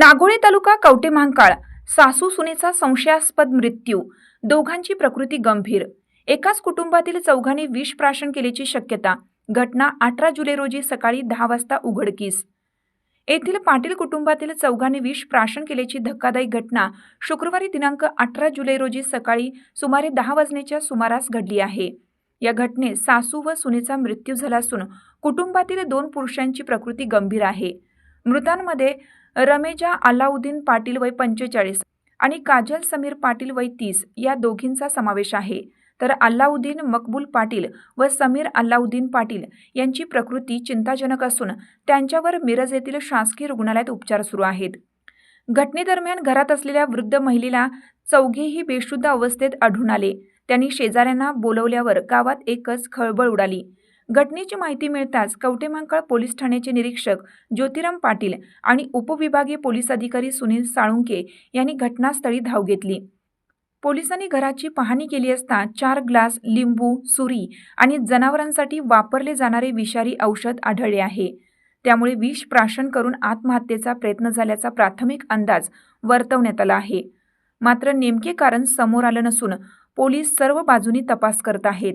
नागोळे तालुका कवटे महांकाळ. सासू सुनेचा संशयास्पद मृत्यू. दोघांची प्रकृती गंभीर. एकाच कुटुंबातील चौघांनी विष प्राशन केल्याची शक्यता. घटना अठरा जुलै रोजी सकाळी दहा वाजता उघडकीस. येथील पाटील कुटुंबातील चौघांनी विष प्राशन केल्याची धक्कादायी घटना शुक्रवारी दिनांक अठरा जुलै रोजी सकाळी सुमारे दहा वाजण्याच्या सुमारास घडली आहे. या घटनेत सासू व सुनेचा मृत्यू झाला असून कुटुंबातील दोन पुरुषांची प्रकृती गंभीर आहे. मृतांमध्ये रमेजा अल्लाउद्दीन पाटील वय पंचेचाळीस आणि काजल समीर पाटील वय तीस या दोघींचा समावेश आहे. तर अल्लाउद्दीन मकबूल पाटील व समीर अल्लाउद्दीन पाटील यांची प्रकृती चिंताजनक असून त्यांच्यावर मिरज येथील शासकीय रुग्णालयात उपचार सुरू आहेत. घटनेदरम्यान घरात असलेल्या वृद्ध महिलेला चौघेही बेशुद्ध अवस्थेत आढळून आले. त्यांनी शेजाऱ्यांना बोलवल्यावर गावात एकच खळबळ उडाली. घटनेची माहिती मिळताच कवटेमांकाळ पोलीस ठाण्याचे निरीक्षक ज्योतिराम पाटील आणि उपविभागीय पोलीस अधिकारी सुनील साळुंके यांनी घटनास्थळी धाव घेतली. पोलिसांनी घराची पाहणी केली असता चार ग्लास लिंबू सुरी आणि जनावरांसाठी वापरले जाणारे विषारी औषध आढळले आहे. त्यामुळे विष प्राशन करून आत्महत्येचा प्रयत्न झाल्याचा प्राथमिक अंदाज वर्तवण्यात आला आहे. मात्र नेमके कारण समोर आलं नसून पोलीस सर्व बाजूनी तपास करत आहेत.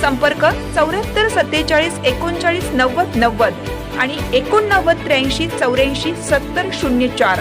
संपर्क चौऱ्याहत्तर सत्तेचाळीस एकोणचाळीस नव्वद नव्वद आणि एकोणनव्वद त्र्याऐंशी चौऱ्याऐंशी सत्तर शून्य चार.